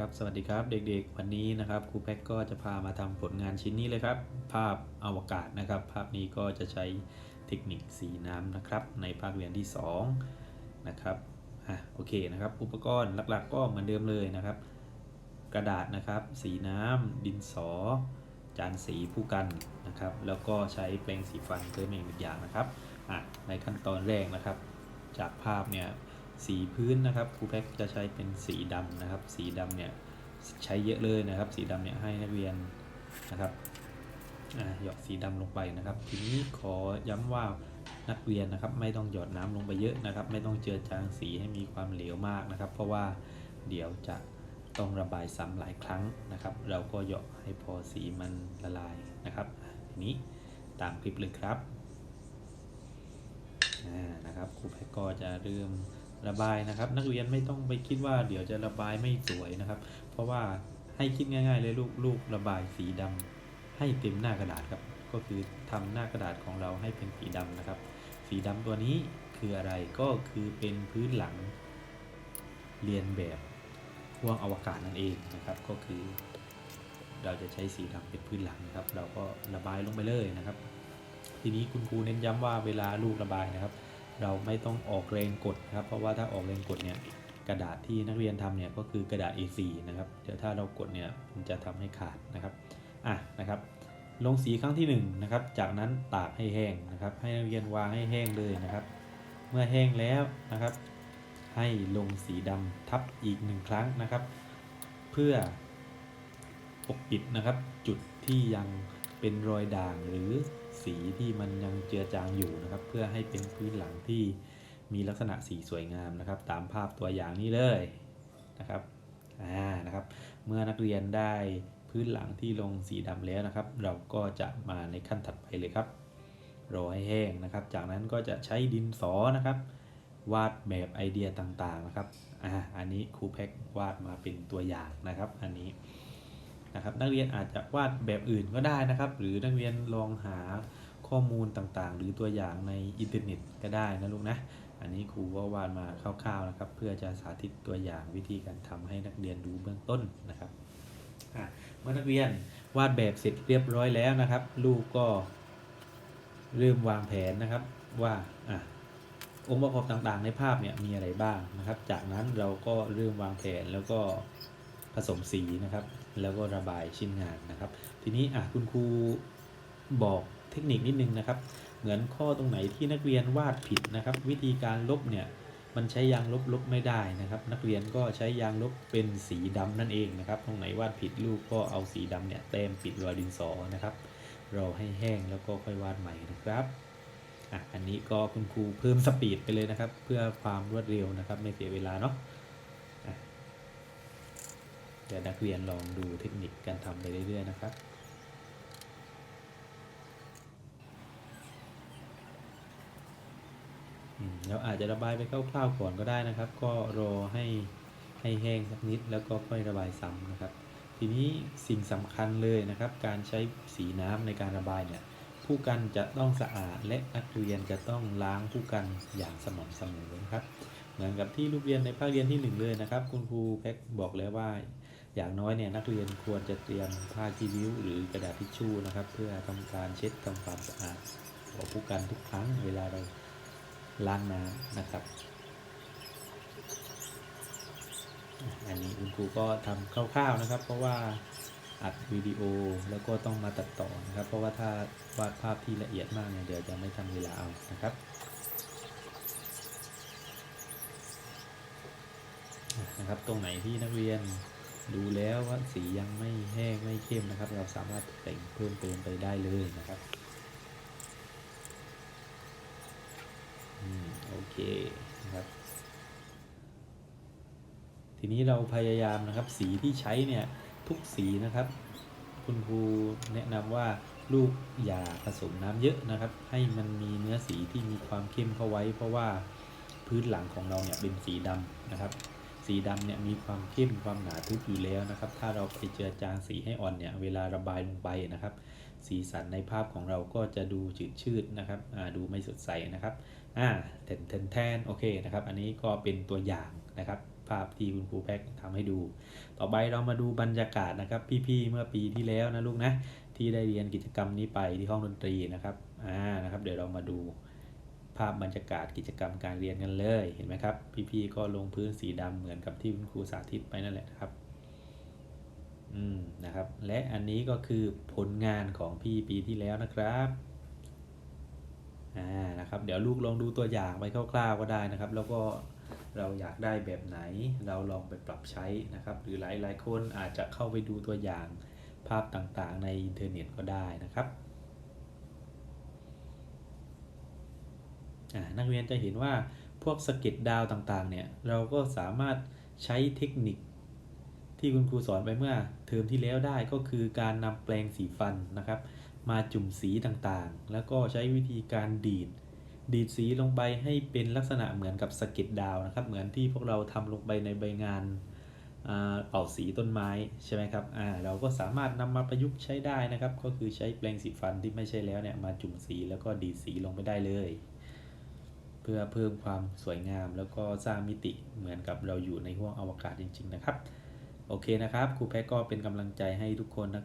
ครับสวัสดีครับเด็กๆ วันนี้นะครับครูแพ็กก็จะพามาทำผลงานชิ้นนี้เลยครับ ภาพอวกาศนะครับ ภาพนี้ก็จะใช้เทคนิคสีน้ำนะครับ ในภาคเรียนที่2นะครับอะโอเคนะครับ อุปกรณ์หลักๆ ก็เหมือนเดิมเลยนะครับ กระดาษนะครับ สีน้ำดินสอ จานสีผู้กันนะครับ แล้วก็ใช้แปรงสีฟันเพิ่มอีกหนึ่งอย่างนะครับอะในขั้นตอนแรกนะครับ จากภาพเนี่ย สีพื้นนะครับครูแพ็กจะใช้เป็นสีดำนะครับ สีดำเนี่ยใช้เยอะเลยนะครับ สีดำเนี่ยให้นักเรียนนะครับหยอดสีดำลงไปนะครับ ทีนี้ขอย้ำว่านักเรียนนะครับ ไม่ต้องหยอดน้ำลงไปเยอะนะครับ ไม่ต้องเจือจางสีให้มีความเหลวมากนะครับ เพราะว่าเดี๋ยวจะต้องระบายซ้ำหลายครั้งนะครับ เราก็หยอดให้พอสีมันละลายนะครับทีนี้ตามคลิปเลยครับนะครับครูแพ็กก็จะเริ่ม ระบายนะครับ นักเรียนไม่ต้องไปคิดว่าเดี๋ยวจะระบายไม่สวยนะครับ เพราะว่าให้คิดง่าย ๆ เลยลูกลูกระบายสีดำให้เต็มหน้ากระดาษครับ ก็คือทำหน้ากระดาษของเราให้เป็นสีดำนะครับ สีดำตัวนี้คืออะไรก็คือเป็นพื้นหลัง เรียนแบบห่วงอวกาศนั่นเองนะครับ ก็คือ เราจะใช้สีดำเป็นพื้นหลังนะครับ เราก็ระบายลงไปเลยนะครับ ทีนี้คุณครูเน้นย้ำว่าเวลาลูกระบายนะครับ เราไม่ต้องออกแรงกดนะครับเพราะว่าถ้าออกแรงกดเนี่ยกระดาษที่นักเรียนทำเนี่ยก็คือกระดาษ A4 นะครับเดี๋ยวถ้าเรากดเนี่ยมันจะทำให้ขาดนะครับอะนะครับ ลงสีครั้งที่1นะครับจากนั้นตากให้แห้งนะครับ ให้นักเรียนวางให้แห้งเลยนะครับ เมื่อแห้งแล้วนะครับ ให้ลงสีดำทับอีกหนึ่งครั้งนะครับ เพื่อปกปิดนะครับจุดที่ยังเป็นรอยด่างหรือ สีที่มันยังเจือจางอยู่นะครับ เพื่อให้เป็นพื้นหลังที่มีลักษณะสีสวยงามนะครับ ตามภาพตัวอย่างนี้เลยนะครับอ่านะครับ เมื่อนักเรียนได้พื้นหลังที่ลงสีดำแล้วนะครับ เราก็จะมาในขั้นถัดไปเลยครับรอให้แห้งนะครับ จากนั้นก็จะใช้ดินสอนะครับ วาดแบบไอเดียต่างๆนะครับอ่าอันนี้ครูแพ็กวาดมาเป็นตัวอย่างนะครับ อันนี้ นะครับ นักเรียนอาจจะวาดแบบอื่นก็ได้นะครับ หรือนักเรียนลองหาข้อมูลต่างๆ หรือตัวอย่างในอินเทอร์เน็ตก็ได้นะลูกนะ อันนี้ครูก็วาดมาคร่าวๆนะครับ เพื่อจะสาธิตตัวอย่างวิธีการทำให้นักเรียนดูเบื้องต้นนะครับเมื่อนักเรียนวาดแบบเสร็จเรียบร้อยแล้วนะครับ ลูกก็เริ่มวางแผนนะครับว่าอะองค์ประกอบต่างๆ ในภาพเนี่ยมีอะไรบ้างนะครับ จากนั้นเราก็เริ่มวางแผนแล้วก็ ผสมสีนะครับ แล้วก็ระบายชิ้นงานนะครับ ทีนี้อะคุณครูบอกเทคนิคนิดนึงนะครับ เหมือนข้อตรงไหนที่นักเรียนวาดผิดนะครับ วิธีการลบเนี่ยมันใช้ยางลบลบไม่ได้นะครับ นักเรียนก็ใช้ยางลบเป็นสีดำนั่นเองนะครับ ตรงไหนวาดผิดลูกก็เอาสีดำเนี่ยเต็มปิดรอยดินสอนะครับรอให้แห้งแล้วก็ค่อยวาดใหม่นะครับอะอันนี้ก็คุณครูเพิ่มสปีดไปเลยนะครับ เพื่อความรวดเร็วนะครับไม่เสียเวลาเนาะ เดี๋ยวนักเรียนลองดูเทคนิคการทำไปเรื่อย ๆ นะครับเราอาจจะระบายไปคร่าวๆก่อนก็ได้นะครับ ก็รอให้ให้แห้งสักนิดแล้วก็ค่อยระบายซ้ำนะครับ ทีนี้สิ่งสำคัญเลยนะครับ การใช้สีน้ำในการระบายเนี่ยผู้กันจะต้องสะอาดและนักเรียนจะต้องล้างผู้กันอย่างสม่ำเสมอนะครับ เหมือนกับที่ลูกเรียนในภาคเรียนที่หนึ่งเลยนะครับ คุณครูแพ็กบอกแล้วว่า อย่างน้อยเนี่ยนักเรียนควรจะเตรียมผ้าคีริ้วหรือกระดาษทิชชู่นะครับ เพื่อทำการเช็ดทำความสะอาดหัวผู้กันทุกครั้งเวลาเราล้างน้ำนะครับ อันนี้คุณครูก็ทำคร่าวๆนะครับ เพราะว่าอัดวิดีโอแล้วก็ต้องมาตัดต่อนะครับ เพราะว่าถ้าวาดภาพที่ละเอียดมากเนี่ยเดี๋ยวจะไม่ทันเวลาเอานะครับนะครับ ตรงไหนที่นักเรียน ดูแล้วว่าสียังไม่แห้งไม่เข้มนะครับ เราสามารถแต่งเพิ่มเติมไปได้เลยนะครับอืมโอเคนะครับทีนี้เราพยายามนะครับ สีที่ใช้เนี่ยทุกสีนะครับ คุณครูแนะนำว่าลูกอย่าผสมน้ำเยอะนะครับ ให้มันมีเนื้อสีที่มีความเข้มเข้าไว้ เพราะว่าพื้นหลังของเราเนี่ยเป็นสีดำนะครับ สีดำเนี่ยมีความเข้มความหนาทึบอยู่แล้วนะครับ ถ้าเราไปเจือจางสีให้อ่อนเนี่ยเวลาระบายลงไปนะครับ สีสันในภาพของเราก็จะดูจืดชืดนะครับดูไม่สดใสนะครับอ่าแทนแทนแทนโอเคนะครับ อันนี้ก็เป็นตัวอย่างนะครับ ภาพที่คุณครูแพ็กทำให้ดู ต่อไปเรามาดูบรรยากาศนะครับ พี่ๆเมื่อปีที่แล้วนะลูกนะที่ได้เรียนกิจกรรมนี้ไปที่ห้องดนตรีนะครับอ่านะครับ เดี๋ยวเรามาดู ภาพบรรยากาศกิจกรรมการเรียนกันเลยเห็นไหมครับ พี่ๆก็ลงพื้นสีดำเหมือนกับที่คุณครูสาธิตไปนั่นแหละนะครับอืมนะครับ และอันนี้ก็คือผลงานของพี่ปีที่แล้วนะครับอ่านะครับ เดี๋ยวลูกลองดูตัวอย่างไปคร่าวๆก็ได้นะครับ แล้วก็เราอยากได้แบบไหน เราลองไปปรับใช้นะครับ หรือหลายๆคนอาจจะเข้าไปดูตัวอย่างภาพต่างๆในอินเทอร์เน็ตก็ได้นะครับอ่า นักเรียนจะเห็นว่าพวกสก็ตดาวต่างๆเนี่ยเราก็สามารถใช้เทคนิค ที่คุณครูสอนไปเมื่อเทอมที่แล้วได้ก็คือการนำแปรงสีฟันนะครับ มาจุ่มสีต่างๆ แล้วก็ใช้วิธีการดีด ดีดสีลงไปให้เป็นลักษณะเหมือนกับสก็ตดาวนะครับ เหมือนที่พวกเราทำลงไปในใบงานเป่าสีต้นไม้ใช่ไหมครับเราก็สามารถนำมาประยุกต์ใช้ได้นะครับ ก็คือใช้แปรงสีฟันที่ไม่ใช่แล้วเนี่ยมาจุ่มสีแล้วก็ดีดสีลงไปได้เลย เพื่อเพิ่มความสวยงาม แล้วก็สร้างมิติเหมือนกับเราอยู่ในห้วงอวกาศจริง ๆ นะครับ โอเคนะครับครูแพ็กก็เป็นกำลังใจให้ทุกคนนะครับ